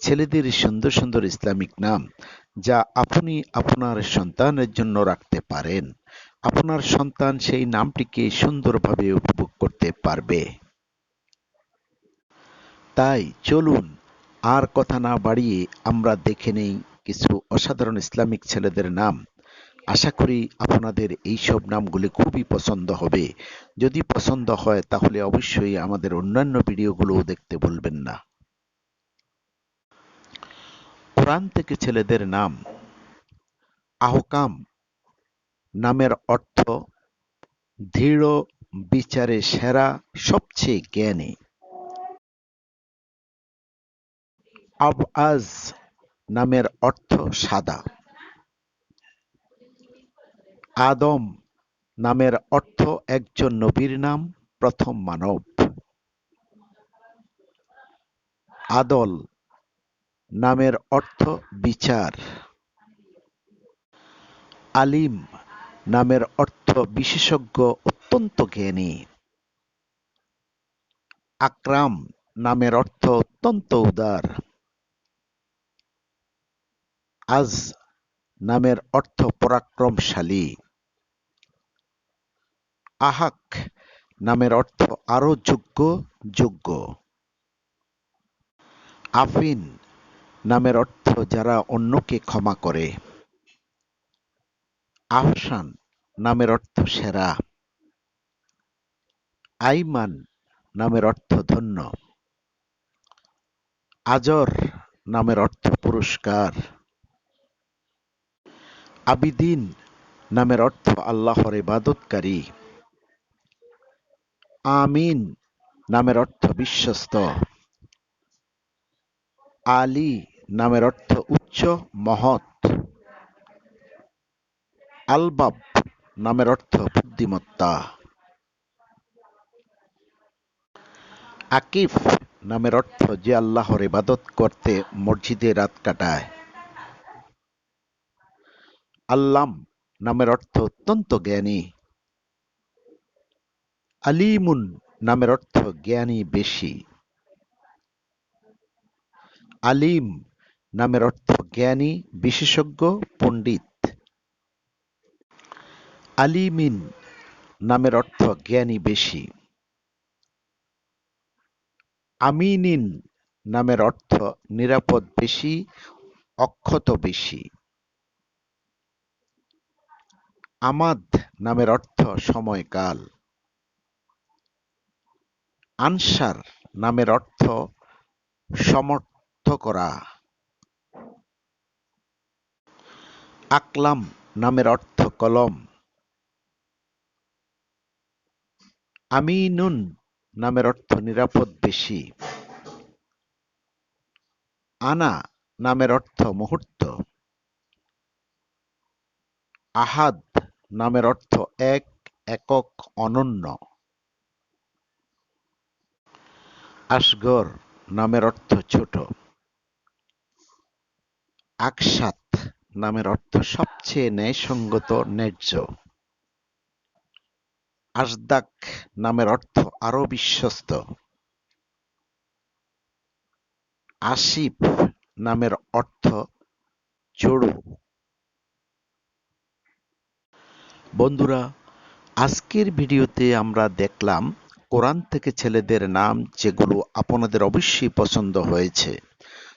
ছেলেদের সুন্দর সুন্দর ইসলামিক নাম যা আপনি আপনার সন্তানের জন্য রাখতে পারেন। আপনার সন্তান সেই নামটিকে সুন্দরভাবে উপভোগ করতে পারবে। তাই চলুন আর কথা না বাড়িয়ে আমরা দেখে নেই কিছু অসাধারণ ইসলামিক ছেলেদের নাম। আশা করি আপনাদের এই সব নামগুলি খুবই পছন্দ হবে। যদি পছন্দ হয় তাহলে অবশ্যই আমাদের অন্যান্য ভিডিওগুলোও দেখতে ভুলবেন না। কোরআন থেকে ছেলেদের নাম আহকাম। নামের অর্থ দৃঢ়, বিচারে সেরা, সবচেয়ে জ্ঞানী। আবআজ নামের অর্থ সাদা। আদম নামের অর্থ একজন নবীর নাম, প্রথম মানব। আদল নামের অর্থ বিচার। আলিম নামের অর্থ বিশেষজ্ঞ অত্যন্ত জ্ঞানী। আকরাম নামের অর্থ অত্যন্ত উদার। আজ নামের অর্থ পরাক্রমশালী। আহাক নামের অর্থ আরও যোগ্য যোগ্য। আফিন নামের অর্থ যারা অন্যকে ক্ষমা করে। আহসান নামের অর্থ সেরা। আইমান নামের অর্থ ধন্য। আজর নামের অর্থ পুরস্কার। আবিদিন নামের অর্থ আল্লাহর ইবাদতকারী। আমিন নামের অর্থ বিশ্বস্ত। আলী নামের অর্থ উচ্চ, মহৎ। আলবাব নামের অর্থ বুদ্ধিমত্তা। আকিফ নামের অর্থ যে আল্লাহর ইবাদত করতে মসজিদে রাত কাটায়। আল্লাম নামের অর্থ অত্যন্ত জ্ঞানী। আলিমুন নামের অর্থ জ্ঞানী বেশি। আলিম নামের অর্থ জ্ঞানী, বিশেষজ্ঞ, পণ্ডিত। আলিমিন নামের অর্থ জ্ঞানী বেশি। আমিনিন নামের অর্থ নিরাপদ বেশি, অক্ষত বেশি। আমাদ নামের অর্থ সময়কাল। আনসার নামের অর্থ সমর্থ করা আকলাম নামের অর্থ কলম। আমিনুন নামের অর্থ নিরাপদ বেশি। আনা নামের অর্থ মুহূর্ত। আহাদ নামের অর্থ এক, একক, অনন্য। আসগর নামের অর্থ ছোট। আকসাত নামের অর্থ সবচেয়ে ন্যায়সঙ্গত, ন্যায্য। আসদাক নামের অর্থ আরও বিশ্বস্ত। আসিফ নামের অর্থ চড়ু। বন্ধুরা, আজকের ভিডিওতে আমরা দেখলাম কোরআন থেকে ছেলেদের নাম যেগুলো আপনাদের অবশ্যই পছন্দ হয়েছে।